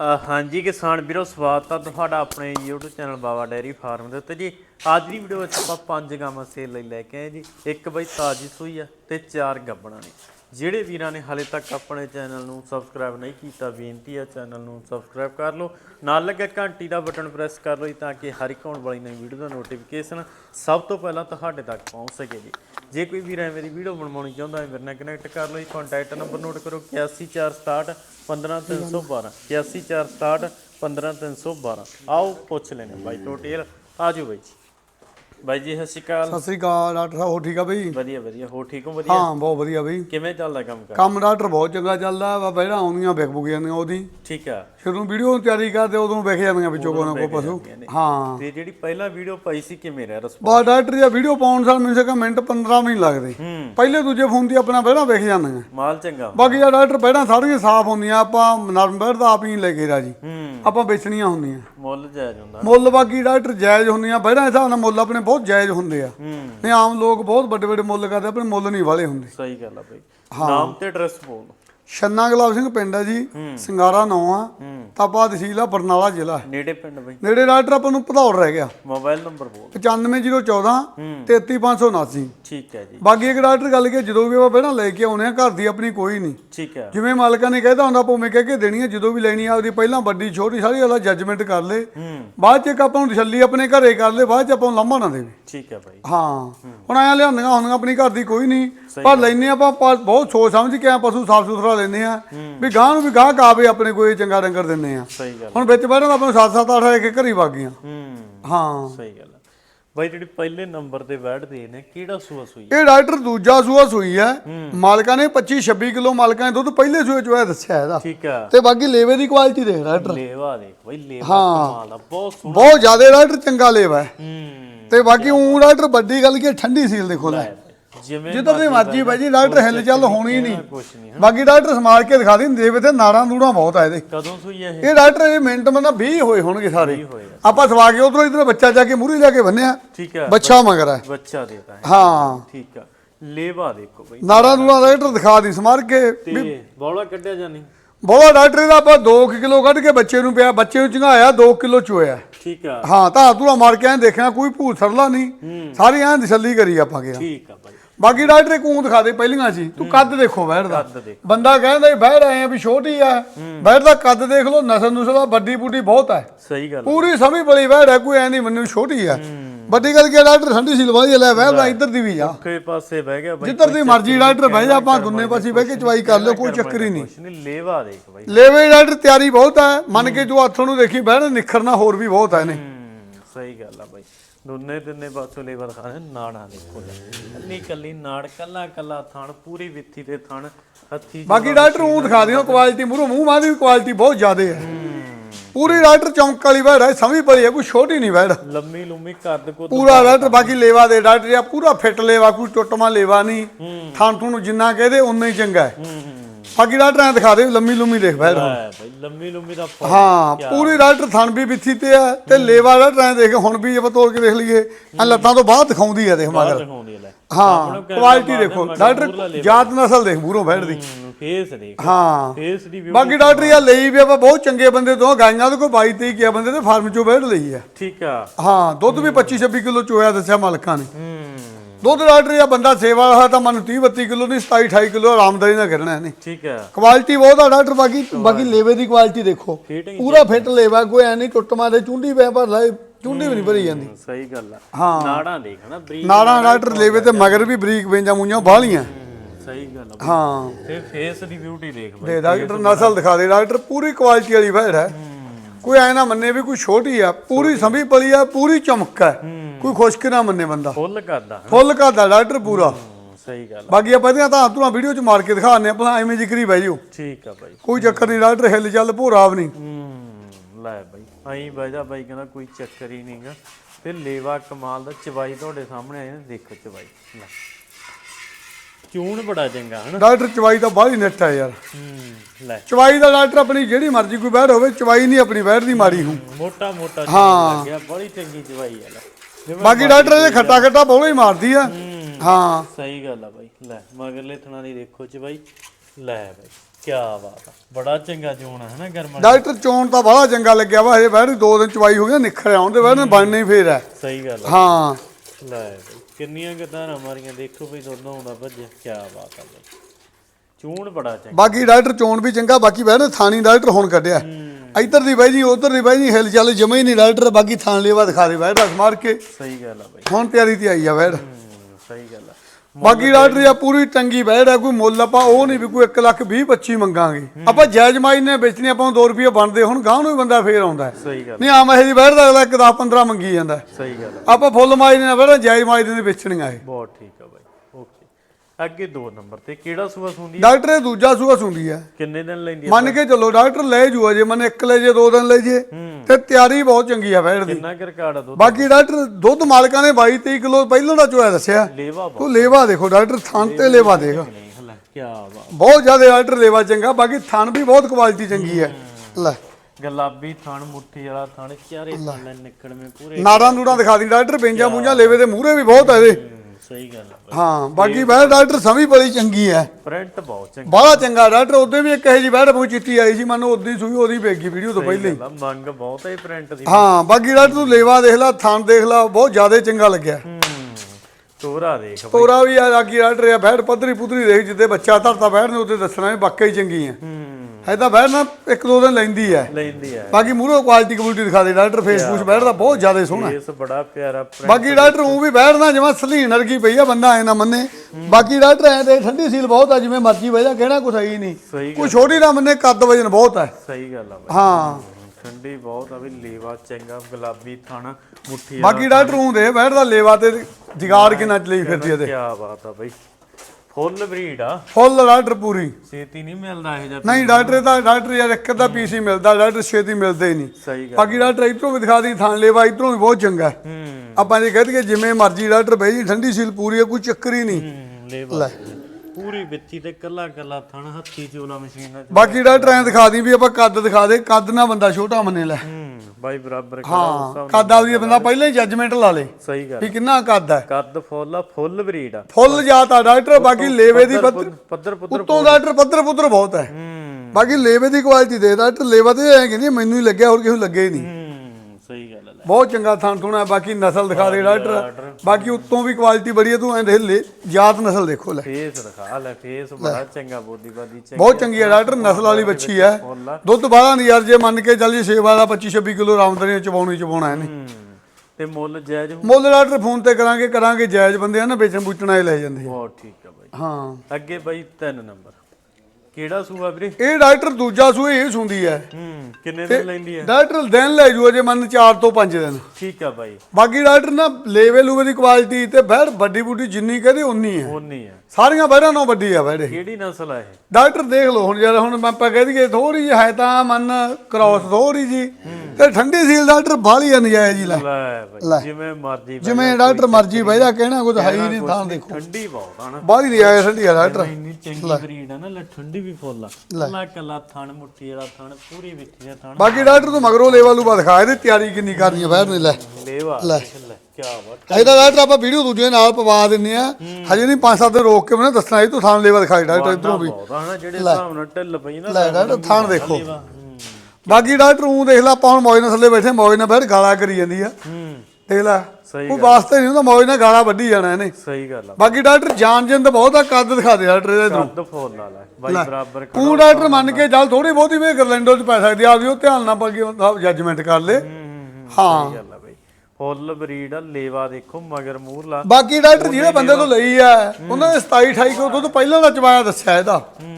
ਹਾਂਜੀ ਕਿਸਾਨ ਵੀਰੋ, ਸਵਾਗਤ ਆ ਤੁਹਾਡਾ ਆਪਣੇ YouTube channel Baba dairy farm ਦੇ ਉੱਤੇ ਜੀ। ਅੱਜ ਦੀ ਵੀਡੀਓ ਵਿੱਚ ਆਪਾਂ ਪੰਜ ਗਾਵਾਂ ਸੇਲ ਲਈ ਲੈ ਕੇ ਆਏ ਜੀ। ਇੱਕ ਬਈ ਤਾਜੀ ਸੂਈ ਆ ਤੇ ਚਾਰ ਗੱਬਣਾ ਨੇ। ਜਿਹੜੇ ਵੀਰਾਂ ਨੇ ਹਾਲੇ ਤੱਕ ਆਪਣੇ ਚੈਨਲ ਨੂੰ ਸਬਸਕ੍ਰਾਈਬ ਨਹੀਂ ਕੀਤਾ, ਬੇਨਤੀ ਆ ਚੈਨਲ ਨੂੰ ਸਬਸਕ੍ਰਾਈਬ ਕਰ ਲਓ। ਨਾਲ ਲੱਗੇ ਘੰਟੀ ਦਾ ਬਟਨ ਪ੍ਰੈਸ ਕਰ ਲਓ ਜੀ ਤਾਂ ਕਿ ਹਰ ਇੱਕ ਆਉਣ ਵਾਲੀ ਨਵੀਂ ਵੀਡੀਓ ਦਾ ਨੋਟੀਫਿਕੇਸ਼ਨ ਸਭ ਤੋਂ ਪਹਿਲਾਂ ਤੁਹਾਡੇ ਤੱਕ ਪਹੁੰਚ ਸਕੇ ਜੀ। ਜੇ ਕੋਈ ਵੀਰ ਐ ਮੇਰੀ ਵੀਡੀਓ ਬਣਵਾਉਣੀ ਚਾਹੁੰਦਾ ਹੈ ਮੇਰੇ ਨਾਲ ਕਨੈਕਟ ਕਰ ਲਓ ਜੀ ਕੰਟੈਕਟ ਨੰਬਰ ਨੋਟ ਕਰੋ 81467 15312 81467 15312 ਆਓ ਪੁੱਛ ਲੈਣੇ ਬਾਈ ਟੋਟੇਲ ਆਜੋ ਬਾਈ ਜੀ। ਬਾਈ ਜੀ ਸਤਿ ਸ਼੍ਰੀ ਅਕਾਲ। ਸਤਿ ਸ੍ਰੀ ਅਕਾਲ ਡਾਕਟਰ ਸਾਹਿਬ ਹੋ ਠੀਕ ਆ ਬਈ? ਵਧੀਆ ਵਧੀਆ ਹੋ ਠੀਕ ਹੋ? ਵਧੀਆ। ਹਾਂ ਬਹੁਤ ਵਧੀਆ ਬਈ। ਕਿਵੇਂ ਚੱਲਦਾ ਕੰਮ ਕੰਮ ਡਾਕਟਰ ਬਹੁਤ ਚੰਗਾ ਚੱਲਦਾ ਵਾ ਪਹਿਲਾਂ ਆਉਂਦੀਆਂ ਵਿਕ ਬੁਕ ਜਾਂਦੀਆਂ ਉਹਦੀ। ਠੀਕ ਆ। ਜਦੋਂ ਵੀਡੀਓ ਤਿਆਰੀ ਕਰਦੇ ਉਦੋਂ ਵਿਕ ਜਾਂਦੀਆਂ ਵਿੱਚੋਂ ਕੋਈ ਨਾ ਕੋਈ ਪਸ਼ੂ। ਨੇ। ਹਾਂ। ਤੇ ਜਿਹੜੀ ਪਹਿਲਾਂ ਵੀਡੀਓ ਪਾਈ ਸੀ ਕਿਵੇਂ ਰਿਹਾ ਰਿਸਪੌਂਸ ਬਾ ਡਾਕਟਰ ਦੀ ਵੀਡੀਓ ਪਾਉਣ ਸਾਲ ਮੈਨੂੰ ਸਗਾ ਮਿੰਟ 15 ਵੀ ਨਹੀਂ ਲੱਗਦੇ। ਪਹਿਲੇ ਦੂਜੇ ਫੋਨ ਤੇ ਆਪਣਾ ਪਹਿਲਾਂ ਵਿਕ ਜਾਂਦੀਆਂ। ਮਾਲ ਚੰਗਾ ਬਾਕੀ ਆ ਡਾਕਟਰ ਪਹਿਲਾਂ ਸਾਰੀਆਂ ਸਾਫ਼ ਹੁੰਦੀਆਂ ਆਪਾਂ ਨਰਮ ਬੈਡ ਦਾ ਆਪ ਹੀ ਲੈ ਕੇ ਰਾਜੀ। ਆਪਾਂ ਵੇਚਣੀਆਂ ਹੁੰਦੀਆਂ। ਮੁੱਲ ਜਾਇਜ਼ ਹੁੰਦਾ ਮੁੱਲ ਬਾਕੀ ਡਾਕਟਰ ਜਾਇਜ਼ ਹੁੰਦੀਆਂ ਪਹਿਲਾਂ ਹਿਸਾਬ ਨਾਲ ਮੁੱਲ ਆਪਣੇ ਬਹੁਤ ਜਾਇਜ਼ ਹੁੰਦੇ ਆ। ਨਹੀਂ ਆਮ ਲੋਕ ਬਹੁਤ ਵੱਡੇ ਵੱਡੇ ਮੁੱਲ ਕਰਦੇ ਆਪਣੇ ਮੁੱਲ ਨਹੀਂ ਵਾਲੇ ਹੁੰਦੇ। ਸਹੀ ਗੱਲ ਆ ਬਈ। ਨਾਮ ਤੇ ਐਡਰੈਸ ਬੋਲ। ਛੰਨਾ ਗੁਲਾਬ ਸਿੰਘ ਪਿੰਡ ਹੈ ਜੀ ਸਿੰਗਾਰਾ ਨੌਂ ਆ। ਤਾਪਾ ਤਹਿਸੀਲ ਆ ਬਰਨਾਲਾ ਜ਼ਿਲ੍ਹਾ। ਨੇੜੇ ਪਿੰਡ ਬਈ। ਨੇੜੇ ਡਾਕਟਰ ਆਪਾਂ ਨੂੰ ਭਦੌੜ ਰਹਿ ਗਿਆ। ਮੋਬਾਈਲ ਨੰਬਰ ਬੋਲ। 95014 ਹੂੰ। 33579 ਠੀਕ ਹੈ ਜੀ। ਬਾਕੀ ਇੱਕ ਡਾਕਟਰ ਗੱਲ ਕਿ ਜਦੋਂ ਵੀ ਆਪਾਂ ਪਹਿਲਾਂ ਲੈ ਕੇ ਆਉਨੇ ਆ ਘਰ ਦੀ ਆਪਣੀ ਕੋਈ ਨਹੀਂ। ਠੀਕ ਹੈ। ਜਿਵੇਂ ਮਾਲਕਾਂ ਨੇ ਕਹਿਦਾ ਹੁੰਦਾ ਭਾਵੇਂ ਕਹਿ ਕੇ ਦੇਣੀ ਹੈ ਜਦੋਂ ਵੀ ਲੈਣੀ ਆ ਉਹਦੀ ਪਹਿਲਾਂ ਵੱਡੀ ਛੋਟੀ ਸਾਰੀ ਵਾਲਾ ਜੱਜਮੈਂਟ ਕਰ ਲੇ। ਬਾਅਦ ਚ ਇੱਕ ਆਪਾਂ ਨੂੰ ਤਸੱਲੀ ਆਪਣੇ ਘਰੇ ਕਰ ਲੇ ਬਾਅਦ ਚ ਆਪਾਂ ਨੂੰ ਲੰਮਾ ਨਾ ਦੇਵੇ। ਠੀਕ ਹੈ ਬਾਈ। ਹਾਂ। ਹੁਣ ਆਇਆ ਲਿਆਉਂਦੀਆਂ ਹੁੰਦੀਆਂ ਆਪਣੀ ਘਰ ਦੀ ਕੋਈ ਨਹੀਂ। ਪਰ ਲੈਨੇ ਆਪਾਂ ਬਹੁਤ ਸੋਚ ਸਮਝ ਕੇ ਆ ਪਸ਼ੂ ਸਾਫ਼ ਸੁਥਰਾ ਲੈਨੇ ਆ ਵੀ ਗਾਂ ਨੂੰ ਵੀ ਗਾਹਕ ਆਵੇ ਆਪਣੇ ਕੋਈ ਚੰਗਾ ਡੰਗਰ ਦਿੰਨੇ ਆ ਸਹੀ ਗੱਲ। ਹੁਣ ਵਿੱਚ ਬੈਠਾ ਆਪਾਂ ਨੂੰ 7-7 8 ਇੱਕ ਘਰੀ ਵਗ ਗਈਆਂ। ਹੂੰ। ਹਾਂ। ਸਹੀ ਗੱਲ ਬਾਈ ਜਿਹੜੀ ਪਹਿਲੇ ਨੰਬਰ ਤੇ ਬੈਠਦੇ ਨੇ ਕਿਹੜਾ ਸੂਆ ਸੂਈ ਇਹ ਡਾਕਟਰ ਦੂਜਾ ਸੂਆ ਸੂਈ ਹੈ। ਮਾਲਕਾਂ ਨੇ 25-26 ਕਿਲੋ ਮਾਲਕਾਂ ਨੇ ਦੁੱਧ ਪਹਿਲੇ ਸੂਏ ਚੋਇਆ ਦੱਸਿਆ ਇਹਦਾ। ਠੀਕ ਆ। ਤੇ ਬਾਕੀ ਲੇਵੇ ਦੀ ਕੁਆਲਿਟੀ ਦੇਖ ਡਾਕਟਰ। ਲੇਵਾ ਦੇਖ ਬਾਈ ਲੇਵਾ ਹਾਂ। ਕਮਾਲ ਦਾ ਬਹੁਤ ਸੋਹਣਾ। ਬਹੁਤ ਜ਼ਿਆਦਾ ਡਾਕਟਰ ਚੰਗਾ ਲੇਵਾ ਹੈ। ਹੂੰ। ਤੇ ਬਾਕੀ ਉਹ ਡਾਕਟਰ ਵੱਡੀ ਗੱਲ ਕੀ ਠੰਡੀ ਸੀਲ ਦੇਖੋ ਲੈ। ਜਿਵੇਂ ਜਿੱਧਰ ਦੀ ਮਰਜ਼ੀ ਬਾਈ ਜੀ ਡਾਕਟਰ ਹਿੱਲ ਚੱਲ ਹੋਣੀ ਨਹੀਂ। ਕੁਛ ਨਹੀਂ ਬਾਕੀ ਡਾਕਟਰ ਸਮਾਰ ਕੇ ਦਿਖਾ ਦਿੰਦੇ ਦੇਵੇ ਤੇ ਨਾੜਾਂ ਨੂੜਾਂ ਬਹੁਤ ਆ ਇਹਦੇ। ਕਦੋਂ ਸੂਈ ਹੈ ਇਹ ਇਹ ਡਾਕਟਰ ਇਹ ਮਿੰਟ ਮਨਾ 20 ਹੋਏ ਹੋਣਗੇ ਸਾਰੇ। ਹੋਏ ਆ। ਆਪਾਂ ਸਵਾ ਕੇ ਉਧਰੋਂ ਇਧਰ ਬੱਚਾ ਜਾ ਕੇ ਮੂਹਰੇ ਜਾ ਕੇ ਬੰਨਿਆ ਠੀਕ ਆ। ਬੱਚਾ ਮਗਰ ਹੈ ਬੱਚਾ ਦੇਤਾ ਹੈ। ਹਾਂ। ਠੀਕ ਆ। ਲੇਵਾ ਦੇਖੋ ਬਾਈ। ਨਾੜਾਂ ਨੂੜਾਂ ਡਾਕਟਰ ਦਿਖਾ ਦੀ ਸਮਾਰ ਕੇ ਤੇ ਬੌਲਾ ਕੱਢਿਆ ਜਾਨੀ ਬਹੁਤ ਡਾਕਟਰ ਦਾ ਆਪਾਂ 2 ਕਿਲੋ ਕੱਢ ਕੇ ਬੱਚੇ ਨੂੰ ਪਿਆ ਬੱਚੇ ਨੂੰ ਚੰਗਾਇਆ 2 ਕਿਲੋ ਚੋਇਆ। ਠੀਕ ਆ। ਹਾਂ ਤਾਂ ਧੂਆ ਮਾਰ ਕੇ ਐਂ ਦੇਖਿਆ ਕੋਈ ਭੂਤ ਸਰਲਾ ਨਹੀਂ। ਸਾਰੀ ਐਂ ਤਸੱਲੀ ਕਰੀ ਆਪਾਂ ਗਿਆ ਠੀਕ ਆ ਬਾਈ। ਬਾਕੀ ਡਾਕਟਰ ਇੱਕ ਊਂ ਦਿਖਾ ਦੇ ਪਹਿਲੀਆਂ ਸੀ ਤੂੰ ਕੱਦ ਦੇਖੋ ਬੈੜ ਦਾ। ਕੱਦ ਦੇਖ। ਬੰਦਾ ਕਹਿੰਦਾ ਬਹਿ ਰਹੇ ਆ ਵੀ ਛੋਟੀ ਆ ਬੈੜ ਦਾ ਕੱਦ ਦੇਖ ਲਓ ਨਸਲ ਨੁਸਲ ਦਾ ਵੱਡੀ ਬੁੱਢੀ ਬਹੁਤ ਹੈ ਸਹੀ ਗੱਲ ਪੂਰੀ ਸਮੀ ਬੜੀ ਬੈੜ ਹੈ ਕੋਈ ਐ ਨਹੀਂ ਮੈਨੂੰ ਛੋਟੀ ਆ। ਵੱਡੀ ਗੱਲ ਕੀ ਆ, ਡਾਕਟਰ ਠੰਡੀ ਸੀ ਲਵਾਈ ਲੈ ਬਹਿ ਦਾ ਇੱਧਰ ਦੀ ਵੀ ਜਾ ਕਈ ਪਾਸੇ ਬਹਿ ਗਿਆ ਬਾਈ ਜਿੱਧਰ ਦੀ ਮਰਜ਼ੀ ਡਾਕਟਰ ਬਹਿ ਜਾ ਆਪਾਂ ਦੁੰਨੇ ਪਾਸੇ ਬਹਿ ਕੇ ਚਵਾਈ ਕਰ ਲਿਓ ਕੋਈ ਚੱਕਰ ਹੀ ਨਹੀਂ ਕੁਛ ਨਹੀਂ ਲੇਵਾ ਦੇਖ ਬਾਈ। ਲੇਵੇ ਡਾਕਟਰ ਤਿਆਰੀ ਬਹੁਤ ਹੈ ਮੰਨ ਕੇ ਜੋ ਹੱਥੋਂ ਨੂੰ ਦੇਖੀ ਬਹਿਣ ਨਿਖਰਨਾ ਹੋਰ ਵੀ ਬਹੁਤ ਹੈ ਨੇ ਹੂੰ ਸਹੀ ਗੱਲ ਆ ਬਾਈ। ਦੋਨੇ ਤਿੰਨੇ ਪਾਸੋਂ ਲੇਵਰ ਖਾਣੇ ਨਾੜਾਂ ਦੇਖੋ ਕੱਲੀ। ਕੱਲੀ ਨਾੜ ਕੱਲਾ ਕੱਲਾ ਥਣ ਪੂਰੀ ਵਿੱਥੀ ਤੇ ਥਣ ਹੱਥੀ ਬਾਕੀ ਡਾਕਟਰ ਉਹ ਦਿਖਾ ਦਿਓ ਕੁਆਲਿਟੀ ਮੂਰੋਂ ਮੂੰਹ ਮਾਂ ਦੀ ਕੁਆਲਿਟੀ ਬਹੁਤ ਜ਼ਿਆਦਾ ਹੈ। ਪੂਰੀ ਡਾਕਟਰ ਚੌਂਕ ਵਾਲੀ ਬੈੜ ਹੈ ਸਮਝ ਪਈ ਹੈ ਕੋਈ ਛੋਟੀ ਨਹੀਂ ਬੈੜ ਲੰਮੀ ਲੰਮੀ ਕੱਦ ਕੋ ਪੂਰਾ ਡਾਕਟਰ ਬਾਕੀ ਲੇਵਾ ਦੇ ਡਾਕਟਰ ਆ ਪੂਰਾ ਫਿੱਟ ਲੇਵਾ ਕੋਈ ਟੁੱਟਮਾ ਲੇਵਾ ਨਹੀਂ। ਥਾਂ ਨੂੰ ਜਿੰਨਾ ਕਹਦੇ ਉਨਾ ਹੀ ਚੰਗਾ ਹੂੰ। ਬਾਕੀ ਡਾਕਟਰ ਐ ਦਿਖਾ ਦੇ ਲੰਮੀ ਲੰਮੀ ਦੇਖ ਬਾਈ ਲੰਮੀ ਲੰਮੀ ਦਾ ਹਾਂ ਪੂਰੀ ਡਾਕਟਰ ਥਣ ਵੀ ਵਿੱਥੀ ਤੇ ਆ ਤੇ ਲੇਵਾ ਡਾਕਟਰ ਐ ਦੇਖ ਹੁਣ ਵੀ ਆਪਾਂ ਤੋੜ ਕੇ ਦੇਖ ਲਈਏ। ਆ ਲੱਤਾਂ ਤੋਂ ਬਾਹਰ ਦਿਖਾਉਂਦੀ ਆ ਦੇਖ ਮਗਰ। ਦਿਖਾਉਂਦੀ ਲੈ। ਹਾਂ ਕੁਆਲਿਟੀ ਦੇਖੋ ਡਾਕਟਰ ਜਾਤ ਨਸਲ ਦੇਖ ਮੂਰੋਂ ਬੈੜ ਦੀ। ਫੇਸ ਦੇਖ। ਹਾਂ। ਫੇਸ ਦੀ ਵੀ ਬਾਕੀ ਡਾਕਟਰ ਇਹ ਲਈ ਵੀ ਆਪਾਂ ਬਹੁਤ ਚੰਗੇ ਬੰਦੇ ਤੋਂ ਗਾਈਆਂ ਦੇ ਕੋਈ 22 23 ਕਿਆ ਬੰਦੇ ਤੇ ਫਾਰਮ ਚੋਂ ਬੈਠ ਲਈ ਆ। ਠੀਕ ਆ। ਹਾਂ ਦੁੱਧ ਵੀ 25 26 ਕਿਲੋ ਚੋਇਆ ਦੱਸਿਆ ਮਾਲਕਾਂ ਨੇ। ਹੂੰ। ਦੁੱਧ ਡਾਕਟਰ ਇਹ ਬੰਦਾ ਸੇਵਾ ਵਾਲਾ ਤਾਂ ਮਨ 30 32 ਕਿਲੋ ਨਹੀਂ 27 28 ਕਿਲੋ ਆਰਾਮਦਾਰੀ ਨਾਲ ਕਰਨਾ ਇਹਨੇ ਠੀਕ ਆ ਕੁਆਲਿਟੀ ਬਹੁਤ ਆ ਡਾਕਟਰ ਬਾਕੀ ਬਾਕੀ ਲੇਵੇ ਦੀ ਕੁਆਲਿਟੀ ਦੇਖੋ। Fitting ਪੂਰਾ ਫਿੱਟ ਲੇਵਾ ਕੋਈ ਐ ਨਹੀਂ ਟੁੱਟ ਮਾਰੇ ਚੁੰਡੀ ਪੈ ਪਰ ਲੈ ਚੁੰਡੀ ਵੀ ਨਹੀਂ ਭਰੀ ਜਾਂਦੀ। ਸਹੀ ਗੱਲ ਆ। ਹਾਂ। ਨਾੜਾਂ ਦੇਖ ਨਾ ਬਰੀਕ ਨਾੜਾਂ ਡਾਕਟਰ ਲੇਵੇ ਤੇ ਮਗਰ ਵੀ ਬਰੀਕ ਬੇਂਜਾਂ ਮੂੰਹਾਂ ਬਾਹਲੀਆਂ। ਸਹੀ ਗੱਲ ਆ। ਹਾਂ। ਤੇ ਫੇਸ ਦੀ ਬਿਊਟੀ ਦੇਖ ਬਾਈ। ਦੇ ਡਾਕਟਰ ਨਸਲ ਦਿਖਾ ਦੇ। ਡਾਕਟਰ ਪੂਰੀ ਕੁਆਲਿਟੀ ਵਾਲੀ ਭੈੜ ਹੈ। ਕੋਈ ਐ ਨਾ ਮੰਨੇ ਵੀ ਕੋਈ ਛੋਟੀ ਆ ਪੂਰੀ ਸੰਭੀ ਪਲੀ ਆ ਪੂਰੀ ਚਮਕ ਹੈ। ਕੋਈ ਖੁਸ਼ਕ ਨਾ ਮੰਨੇ ਬੰਦਾ? ਫੁੱਲ ਕਰਦਾ ਫੁੱਲ ਕਰਦਾ ਡਾਕਟਰ ਪੂਰਾ। ਸਹੀ ਗੱਲ ਆ। ਬਾਕੀ ਆਪਾਂ ਇਹਦੀਆਂ ਤਾਂ ਤੁਹਾਂ ਵੀਡੀਓ ਚ ਮਾਰ ਕੇ ਦਿਖਾਉਂਦੇ ਆਪਾਂ ਐਵੇਂ ਜ਼ਿਕਰੀ ਬਹਿ ਜਾਓ ਠੀਕ ਆ ਬਾਈ। ਕੋਈ ਚੱਕਰ ਨਹੀਂ ਡਾਕਟਰ ਹਿੱਲ ਚੱਲ ਭੋਰਾ ਵੀ ਨਹੀਂ। ਲੈ ਬਾਈ ਆਈ ਬਾਜਾ ਬਾਈ ਕਹਿੰਦਾ ਕੋਈ ਚੱਕਰ ਹੀ ਨਹੀਂਗਾ ਤੇ ਲੇਵਾ ਕਮਾਲ ਦਾ ਚਵਾਈ ਤੁਹਾਡੇ ਸਾਹਮਣੇ ਆਏ ਨੇ ਦੇਖੋ ਚਵਾਈ। ਲੈ। ਚੂਣ ਬੜਾ ਚੰਗਾ ਹਨਾ? ਡਾਕਟਰ ਚਵਾਈ ਤਾਂ ਬਾਹਲੀ ਨੱਟ ਹੈ ਯਾਰ। ਲੈ। ਚਵਾਈ ਦਾ ਡਾਕਟਰ ਆਪਣੀ ਜਿਹੜੀ ਮਰਜ਼ੀ ਕੋਈ ਬੈਠ ਹੋਵੇ ਚਵਾਈ ਨਹੀਂ ਆਪਣੀ ਬੈਠ ਦੀ ਮਾਰੀ ਹੂੰ। ਮੋਟਾ ਮੋਟਾ ਹਾਂ। ਲੱਗਿਆ ਬੜੀ ਚੰਗੀ ਚਵਾਈ ਆ ਲੈ। ਬਾਕੀ ਡਾਕਟਰ ਇਹ ਖੱਟਾ ਖੱਟਾ ਬੋਲਾ ਹੀ ਮਾਰਦੀ ਆ। ਹਾਂ। ਸਹੀ ਗੱਲ ਆ ਬਾਈ। ਲੈ ਮਗਰਲੇ ਥਣਾ ਦੀ ਦੇਖੋ ਚਵਾਈ ਲੈ ਬਾਈ ਕੀ ਬਾਤ ਆ। ਬੜਾ ਚੰਗਾ ਜੋਣ ਹੈ ਨਾ ਗਰਮਾ ਡਾਕਟਰ ਚੋਣ ਤਾਂ ਬੜਾ ਚੰਗਾ ਲੱਗਿਆ ਵਾ। ਹਜੇ ਬੈਠ ਦੋ ਦਿਨ ਚਵਾਈ ਹੋ ਗਈ ਨਿਖਰ ਆਉਣ ਤੇ ਬੈਠ ਬਣਨੇ ਫੇਰ ਹੈ ਸਹੀ ਗੱਲ ਆ। ਹਾਂ। ਲੈ ਬਈ ਕਿੰਨੀਆਂ ਗਦਾਰਾਂ ਮਾਰੀਆਂ। ਦੇਖੋ ਬਈ ਦੋਨੋਂ ਆਉਂਦਾ ਭੱਜਿਆ। ਕੀ ਬਾਤ ਆ ਬਈ। ਚੂਣ ਬੜਾ ਚੰਗਾ। ਬਾਕੀ ਡਾਕਟਰ ਚੋਣ ਵੀ ਚੰਗਾ ਬਾਕੀ ਬੈਠ ਥਾਣੀ ਡਾਕਟਰ ਹੁਣ ਕੱਢਿਆ। ਇੱਧਰ ਦੀ ਬਾਈ ਜੀ ਉਧਰ ਦੀ ਬਾਈ ਜੀ ਹਿਲ ਚੱਲ ਜਮਾ ਹੀ ਨਹੀਂ ਡਾਕਟਰ ਬਾਕੀ ਥਾਣ ਲੇਵਾ ਦਿਖਾ ਦੇ ਬੈਠ ਰਸ ਮਾਰ ਕੇ। ਸਹੀ ਗੱਲ ਆ ਬਈ। ਹੁਣ ਤਿਆਰੀ ਤੇ ਆਈ ਆ ਬੈਠ। ਸਹੀ ਗੱਲ ਆ। ਬਾਕੀ ਡਾਕਟਰ ਆ ਪੂਰੀ ਚੰਗੀ ਬੈਠ ਆ ਕੋਈ ਮੁੱਲ ਆਪਾਂ ਉਹ ਨਹੀਂ ਵੀ ਕੋਈ 1 ਲੱਖ 20 25 ਮੰਗਾਂਗੇ। ਆਪਾਂ ਜਾਇਜ਼ ਮਾਈ ਨੇ ਵੇਚਣੀ ਆਪਾਂ ਨੂੰ 2 ਰੁਪਏ ਬਣਦੇ ਹੁਣ ਗਾਹ ਨੂੰ ਬੰਦਾ ਫੇਰ ਆਉਂਦਾ। ਸਹੀ ਗੱਲ ਨਹੀਂ ਆਮ ਇਹ ਦੀ ਬੈਠ ਦਾ ਅਗਲਾ 1 10 15 ਮੰਗੀ ਜਾਂਦਾ। ਸਹੀ ਗੱਲ ਆ। ਆਪਾਂ ਫੁੱਲ ਮਾਈ ਨੇ ਬੈਠ ਜਾਇਜ਼ ਮਾਈ ਦੇ ਵੇਚਣੀਆਂ ਇਹ। ਬਹੁਤ ਠੀਕ। ਆ ਅੱਗੇ ਦੋ ਨੰਬਰ ਤੇ ਕਿਹੜਾ ਸੂਆ ਸੁੰਦੀ ਡਾਕਟਰ ਇਹ ਦੂਜਾ ਸੂਆ ਸੁੰਦੀ ਹੈ। ਕਿੰਨੇ ਦਿਨ ਲੈਂਦੀ ਆ ਮੰਨ ਕੇ ਚੱਲੋ ਡਾਕਟਰ ਲੈ ਜੂਆ ਜੇ ਮਨ ਇੱਕ ਲੈ ਜੇ ਦੋ ਦਿਨ ਲੈ ਜੇ ਤੇ ਤਿਆਰੀ ਬਹੁਤ ਚੰਗੀ ਆ ਬੈਠ ਦੀ। ਕਿੰਨਾ ਕੁ ਰਿਕਾਰਡ ਆ ਦੁੱਧ ਬਾਕੀ ਡਾਕਟਰ ਦੁੱਧ ਮਾਲਕਾਂ ਨੇ 22 23 ਕਿਲੋ ਪਹਿਲਾਂ ਦਾ ਚੋਇਆ ਦੱਸਿਆ। ਲੇਵਾ ਤੂੰ ਲੇਵਾ ਦੇਖੋ ਡਾਕਟਰ ਥਣ ਤੇ ਲੇਵਾ ਕੀ ਬਾਤ। ਬਹੁਤ ਜ਼ਿਆਦਾ ਡਾਕਟਰ ਲੇਵਾ ਚੰਗਾ ਬਾਕੀ ਥਣ ਵੀ ਬਹੁਤ ਕੁਆਲਿਟੀ ਚੰਗੀ ਹੈ। ਲੈ। ਗੁਲਾਬੀ ਥਣ ਮੁੱਠੀ ਵਾਲਾ ਥਣ ਚਾਰੇ ਥਣ ਨਿਕਲਵੇਂ ਪੂਰੇ। ਨਾੜਾਂ ਨੂੜਾਂ ਦਿਖਾ ਦੀ ਡਾਕਟਰ ਬੇਂਜਾ ਮੂੰਜਾਂ ਲੇਵੇ ਦੇ ਮੂਹਰੇ ਵੀ ਬਹੁਤ ਹੈ ਇਹਦੇ। ਹੂੰ, ਸਹੀ ਗੱਲ ਹਾਂ ਬਾਕੀ ਬੈਠ ਡਾਕਟਰ ਸਮੀ ਬੜੀ ਚੰਗੀ ਹੈ ਪ੍ਰਿੰਟ ਬਹੁਤ ਚੰਗਾ। ਬੜਾ ਚੰਗਾ ਡਾਕਟਰ ਉਹਦੇ ਵੀ ਇੱਕ ਇਹੋ ਜੀ ਬੈਠ ਬਹੁਤ ਚਿੱਟੀ ਆਈ ਸੀ ਮੈਨੂੰ ਉਦੋਂ ਹੀ ਸੂਈ ਉਹਦੀ ਵੇਗੀ ਵੀਡੀਓ ਤੋਂ ਪਹਿਲਾਂ ਹੀ। ਮੰਗ ਬਹੁਤ ਹੈ ਪ੍ਰਿੰਟ ਦੀ। ਹਾਂ ਬਾਕੀ ਡਾਕਟਰ ਤੂੰ ਲੇਵਾ ਦੇਖ ਲੈ ਥਣ ਦੇਖ ਲੈ ਬਹੁਤ ਜ਼ਿਆਦਾ ਚੰਗਾ ਲੱਗਿਆ। ਤੋਰਾ ਦੇਖ। ਤੋਰਾ ਵੀ ਆ ਬਾਕੀ ਡਾਕਟਰ ਆ ਬੈਠ ਪੱਧਰੀ ਪੁੱਧਰੀ ਦੇਖ ਜਿੱਦੇ ਬੱਚਾ ਧਰਤਾ ਬੈਠ ਨੇ ਉਹਦੇ ਦੱਸਣਾ ਵੀ ਵਾਕਈ ਚੰਗੀ ਹੈ ਹੂੰ। ਹੈ ਤਾਂ ਬੈਠ ਨਾ ਇੱਕ ਦੋ ਦਿਨ ਲੈਂਦੀ ਹੈ ਲੈਂਦੀ ਆ ਬਾਕੀ ਮੂਹਰੋਂ ਕੁਆਲਿਟੀ ਕਬੂਲਿਟੀ ਦਿਖਾ ਦੇ ਡਾਕਟਰ ਫੇਸਬੁੱਕ ਬੈਠਦਾ ਬਹੁਤ ਜ਼ਿਆਦਾ ਸੋਹਣਾ। ਇਸ ਬੜਾ ਪਿਆਰਾ ਪ੍ਰਿੰਟ ਬਾਕੀ ਡਾਕਟਰ ਉਹ ਵੀ ਬੈਠਦਾ ਜਿਵੇਂ ਸਲੀਨ ਵਰਗੀ ਪਈ ਆ ਬੰਦਾ ਐ ਨਾ ਮੰਨੇ। ਬਾਕੀ ਡਾਕਟਰ ਐ ਤੇ ਠੰਡੀ ਸੀਲ ਬਹੁਤ ਆ ਜਿਵੇਂ ਮਰਜ਼ੀ ਵਜਾ ਕਹਿਣਾ ਕੁਛ ਹੈ ਹੀ ਨਹੀਂ। ਕੋਈ ਛੋਟੀ ਨਾ ਮੰਨੇ ਕੱਦ ਵਜਨ ਬਹੁਤ ਹੈ ਸਹੀ ਗੱਲ ਆ ਹਾਂ। ਠੰਡੀ ਬਹੁਤ ਆ ਵੀ ਲੇਵਾ ਚੰਗਾ ਗੁਲਾਬੀ ਥਣ ਮੁੱਠੀ ਬਾਕੀ ਡਾਕਟਰ ਉਹ ਦੇ ਬੈਠਦਾ ਲੇਵਾ ਤੇ ਜਗਾੜ ਕਿੰਨਾ ਚਲੀ ਫਿਰਦੀ ਇਹਦੇ ਕੀ ਬਾਤ ਆ ਬਈ। ਫੁੱਲ ਬਰੀਡ ਆ। ਫੁੱਲ ਡਾਕਟਰ ਪੂਰੀ। ਛੇਤੀ ਨਹੀਂ ਮਿਲਦਾ ਇਹ ਜਿਹਾ ਨਹੀਂ ਡਾਕਟਰ ਦਾ ਡਾਕਟਰ ਯਾਰ ਇੱਕ ਦਾ ਪੀਸੀ ਮਿਲਦਾ ਡਾਕਟਰ ਛੇਤੀ ਮਿਲਦੇ ਹੀ ਨਹੀਂ। ਸਹੀ ਗੱਲ। ਬਾਕੀ ਡਾਕਟਰ ਇਧਰੋਂ ਵੀ ਦਿਖਾ ਦੀ ਥਾਂ ਲੇਵਾ ਇਧਰੋਂ ਵੀ ਬਹੁਤ ਚੰਗਾ। ਆਪਾਂ ਜੇ ਕਹਦੇ ਜਿਵੇਂ ਮਰਜ਼ੀ ਡਾਕਟਰ ਬਈ ਜੀ ਠੰਡੀ ਸੀਲ ਪੂਰੀ ਹੈ ਕੋਈ ਚੱਕਰ ਹੀ ਨਹੀਂ। ਲੇਵਾ। ਪੂਰੀ ਵਿੱਚੀ ਤੇ ਕੱਲਾ ਕੱਲਾ ਥਣ ਹੱਥੀ ਚੋਲਾ ਮਸ਼ੀਨ ਨਾਲ ਬਾਕੀ ਡਾਕਟਰ ਐਂ ਦਿਖਾ ਦੀ ਵੀ ਆਪਾਂ ਕੱਦ ਦਿਖਾ ਦੇ ਕੱਦ ਨਾ ਬੰਦਾ ਛੋਟਾ ਮੰਨੇ ਲੈ। ਬਾਈ ਬਰਾਬਰ ਹਾਂ ਕੱਦ ਆਪਦੀ ਬੰਦਾ ਪਹਿਲਾਂ ਹੀ ਜੱਜਮੈਂਟ ਲਾ ਲੇ ਸਹੀ ਗੱਲ ਵੀ ਕਿੰਨਾ ਕੱਦ ਹੈ। ਕੱਦ ਫੁੱਲ ਆ ਫੁੱਲ ਬਰੀਡ ਆ। ਫੁੱਲ ਜਾਤ ਆ ਡਾਕਟਰ ਬਾਕੀ ਲੇਵੇ ਦੀ ਪੱਧਰ ਪੁੱਧਰ ਉੱਤੋਂ ਡਾਕਟਰ ਪੱਧਰ ਪੁੱਧਰ ਬਹੁਤ ਹੈ। ਹੂੰ। ਬਾਕੀ ਲੇਵੇ ਦੀ ਕੁਆਲਿਟੀ ਦੇ ਡਾਕਟਰ ਲੇਵਾ ਤੇ ਐਂ ਕਹਿੰਦੀ ਮੈਨੂੰ ਹੀ ਲੱਗਿਆ ਹੋਰ ਕਿਸੇ ਨੂੰ ਲੱਗੇ ਹੀ ਨਹੀਂ। ਬਹੁਤ ਚੰਗਾ ਥਾਂ ਥੁਣਾ ਬਾਕੀ ਨਸਲ ਦਿਖਾ ਦੇ ਡਾਕਟਰ। ਬਾਕੀ ਉੱਤੋਂ ਵੀ ਕੁਆਲਿਟੀ ਬੜੀ ਹੈ ਤੂੰ ਐਂ ਦੇਖ ਲੈ ਜਾਤ ਨਸਲ ਦੇਖੋ ਲੈ। ਫੇਸ ਦਿਖਾ ਲੈ ਫੇਸ ਬੜਾ ਚੰਗਾ ਬੋਦੀ ਬਾਦੀ ਚੰਗੀ ਬਹੁਤ ਚੰਗੀ ਹੈ ਡਾਕਟਰ ਨਸਲ ਵਾਲੀ ਬੱਚੀ ਹੈ। ਦੁੱਧ ਬਾਹਲਾ ਨਹੀਂ ਯਾਰ ਜੇ ਮੰਨ ਕੇ ਚੱਲ ਜੀ ਸੇਵਾ ਦਾ 25 26 ਕਿਲੋ ਆਮਦਨੀ ਚਬਾਉਣੀ ਚਬਾਉਣਾ ਇਹਨੇ। ਹੂੰ ਤੇ ਮੁੱਲ ਜਾਇਜ਼? ਮੁੱਲ ਡਾਕਟਰ ਫੋਨ ਤੇ ਕਰਾਂਗੇ ਕਰਾਂਗੇ ਜਾਇਜ਼ ਬੰਦੇ ਆ ਨਾ ਵੇਚਣ ਬੂਚਣ ਆਏ ਲੈ ਜਾਂਦੇ ਬਹੁਤ ਠੀਕ ਆ ਬਾਈ। ਹਾਂ। ਅੱਗੇ ਬਾਈ ਤਿੰਨ ਨੰਬਰ। ਕਿਹੜਾ ਸੂਆ ਵੀਰੇ? ਇਹ ਡਾਕਟਰ ਦੂਜਾ ਸੂਏ ਇਹ ਸੁੰਦੀ ਹੈ। ਹੂੰ ਕਿੰਨੇ ਦਿਨ ਲੈਂਦੀ ਆ ਡਾਕਟਰ ਦਿਨ ਲੈ ਜੂ ਜੇ ਮੰਨ 4 ਤੋਂ 5 ਦਿਨ। ਠੀਕ ਆ ਬਾਈ। ਬਾਕੀ ਡਾਕਟਰ ਨਾ ਲੇਵੇ ਲੂਵੇ ਦੀ ਕੁਆਲਿਟੀ ਤੇ ਬੈੜ ਵੱਡੀ ਬੁੱਢੀ ਜਿੰਨੀ ਕਹਦੇ ਉਨੀ ਹੈ। ਉਨੀ ਆ ਸਾਰੀਆਂ ਬੈੜਾਂ ਨਾਲੋਂ ਵੱਡੀ ਆ ਬੈੜੇ ਕਿਹੜੀ ਨਸਲ ਆ ਇਹ? ਡਾਕਟਰ ਦੇਖ ਲਓ ਹੁਣ ਯਾਰ ਹੁਣ ਆਪਾਂ ਕਹਿ ਦਈਏ ਥੋੜੀ ਜਿਹੀ ਹੈ ਤਾਂ ਮੰਨ ਕ੍ਰਾਸ ਥੋੜੀ ਜੀ ਤੇ ਠੰਡੀ ਸੀਲ ਡਾਕਟਰ ਬਾਹਲੀ ਆ ਨਜਾਇਜ਼ ਹੀ ਲੈ। ਲੈ ਬਾਈ ਜਿਵੇਂ ਮਰਜ਼ੀ ਜਿਵੇਂ ਡਾਕਟਰ ਮਰਜ਼ੀ ਬਹਿਦਾ ਕਹਿਣਾ ਕੁਝ ਹੈ ਹੀ ਨਹੀਂ ਥਾਂ ਦੇਖੋ। ਠੰਡੀ ਬਹੁਤ ਆ ਨਾ। ਬਾਹਲੀ ਨਜਾਇਜ਼ ਠੰਡੀ ਆ ਡਾਕਟਰ ਇੰਨੀ ਚੰਗੀ ਬਰੀਡ ਆ ਨਾ ਲੈ ਠੰਡੀ ਵੀ ਫੁੱਲ ਆ। ਕੱਲਾ ਕੱਲਾ ਥਣ ਮੁੱਠੀ ਵਾਲਾ ਥਣ ਪੂਰੀ ਵਿੱਚੀ ਦਾ ਥਣ। ਬਾਕੀ ਡਾਕਟਰ ਤੂੰ ਮਗਰੋਂ ਲੈਵਲ ਨੂੰ ਦਿਖਾ ਇਹਦੀ ਤਿਆਰੀ ਕਿੰਨੀ ਕਰਨੀ ਆ ਬਹਿਰ ਨੇ ਲੈ। ਲੇਵਾ ਲੈ। ਕੀ ਬਾਤ। ਇਹਦਾ ਡਾਕਟਰ ਆਪਾਂ ਵੀਡੀਓ ਦੂਜੇ ਨਾਲ ਪਵਾ ਦਿੰਨੇ ਆ। ਹਜੇ ਨਹੀਂ ਪੰਜ ਸੱਤ ਦਿਨ ਰੋਕ ਕੇ ਮੈਨੂੰ ਦੱਸਣਾ ਇਹ ਤੂੰ ਥਾਂ ਲੈਵਲ ਦਿਖਾਈ ਡਾਕਟਰ ਇਧਰੋਂ ਵੀ। ਬਹੁਤ ਆ ਨਾ ਜਿਹੜੇ ਹਿਸਾਬ ਨਾਲ ਢਿੱਲ ਪਈ ਨਾ ਲੈ ਡਾਕਟਰ ਥਾਂ ਦੇਖੋ। ਬਾਕੀ ਡਾਕਟਰ ਉਹ ਦੇਖ ਲੈ ਆਪਾਂ ਹੁਣ ਮੌਜ ਨਾਲ ਥੱਲੇ ਬੈਠੇ ਮੌਜ ਨਾਲ ਬੈਠ ਗਾਲਾਂ ਕਰੀ ਜਾਂਦੀ ਆ। ਹੂੰ। ਦੇਖ ਲੈ ਸਹੀ ਕੋਈ ਵਾਸਤੇ ਨਹੀਂ ਹੁੰਦਾ ਮੌਜ ਨਾਲ ਗਾਲਾਂ ਵੱਢੀ ਜਾਣਾ ਇਹਨੇ। ਸਹੀ ਗੱਲ ਆ। ਬਾਕੀ ਡਾਕਟਰ ਜਾਨ ਜਿੰਦ ਬਹੁਤ ਆ ਕੱਦ ਦਿਖਾ ਦੇ ਡਾਕਟਰ ਇਹਦੇ ਤੋਂ ਕੱਦ ਫੁੱਲ ਵਾਲਾ ਬਾਈ ਬਰਾਬਰ ਕਰੋ। ਤੂੰ ਡਾਕਟਰ ਮੰਨ ਕੇ ਚੱਲ ਥੋੜੀ ਬਹੁਤੀ ਵੀ ਗਰਲੈਂਡੋ ਚ ਪੈ ਸਕਦੀ ਆ ਵੀ ਉਹ ਧਿਆਨ ਨਾਲ ਬਾਕੀ ਜੱਜਮੈਂਟ ਕਰ ਲੈ। ਹੂੰ, ਹੂੰ, ਹੂੰ, ਹਾਂ। ਸਹੀ ਗੱਲ ਆ ਬਾਈ। ਫੁੱਲ ਬਰੀਡ ਆ ਲੇਵਾ ਦੇਖੋ ਮਗਰ ਮੂਰਲਾ ਬਾਕੀ ਡਾਕਟਰ ਜਿਹੜੇ ਬੰਦੇ ਤੋਂ ਲਈ ਆ ਉਹਨਾਂ ਨੇ 27 28 ਕਿਲੋ ਦੁੱਧ ਪਹਿਲਾਂ ਦਾ ਚਵਾਇਆ ਦੱਸਿਆ ਇਹਦਾ। ਹੂੰ।